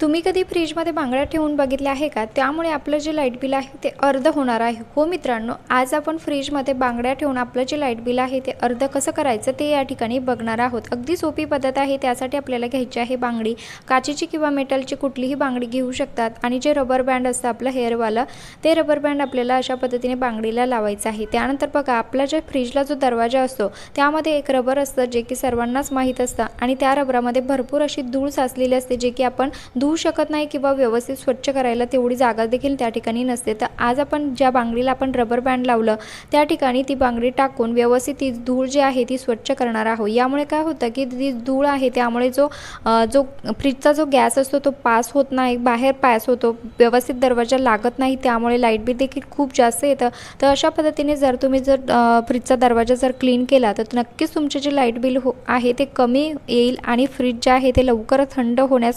तुम्ही कधी फ्रीजमध्ये बांगड्या ठेवून बघितल्या आहे का? त्यामुळे आपलं जे लाइट बिल आहे ते अर्ध होणार आहे. हो मित्रांनो आज आपण फ्रीजमध्ये बांगड्या ठेवून आपलं जे लाइट बिल आहे ते अर्ध कसं करायचं ते या ठिकाणी बघणार आहोत. अगदी सोपी पद्धत आहे. त्यासाठी आपल्याला घ्यायची आहे बांगडी. काचेची किंवा मेटलची कुठलीही बांगडी घेऊ शकतात. आणि जे रबर बँड असतं आपलं हेअरवालं ते रबर बँड आपल्याला अशा पद्धतीने बांगडीला लावायचं आहे. त्यानंतर बघा आपला जे फ्रीजला जो दरवाजा असतो त्यामध्ये एक रबर असतं जे की सर्वांनाच माहीत असतं. आणि त्या रबरामध्ये भरपूर अशी धूळ साचलेली असते जे की आपण धुवू शकत नाही किंवा व्यवस्थित स्वच्छ करायला तेवढी जागा देखील त्या ठिकाणी नसते. तर आज आपण ज्या बांगडीला आपण रबर बँड लावलं त्या ठिकाणी ती बांगडी टाकून व्यवस्थित ती धूळ जी आहे ती स्वच्छ करणार आहोत. यामुळे काय होतं की ती धूळ आहे त्यामुळे जो जो फ्रीजचा जो गॅस असतो तो पास होत नाही बाहेर पास होतो व्यवस्थित दरवाजा लागत नाही त्यामुळे लाइट बिल देखील खूप जास्त येतं. तर अशा पद्धतीने जर तुम्ही जर फ्रीजचा दरवाजा जर क्लीन केला तर नक्कीच तुमचे जे लाइट बिल हो आहे ते कमी येईल आणि फ्रीज जे आहे ते लवकर थंड होण्यास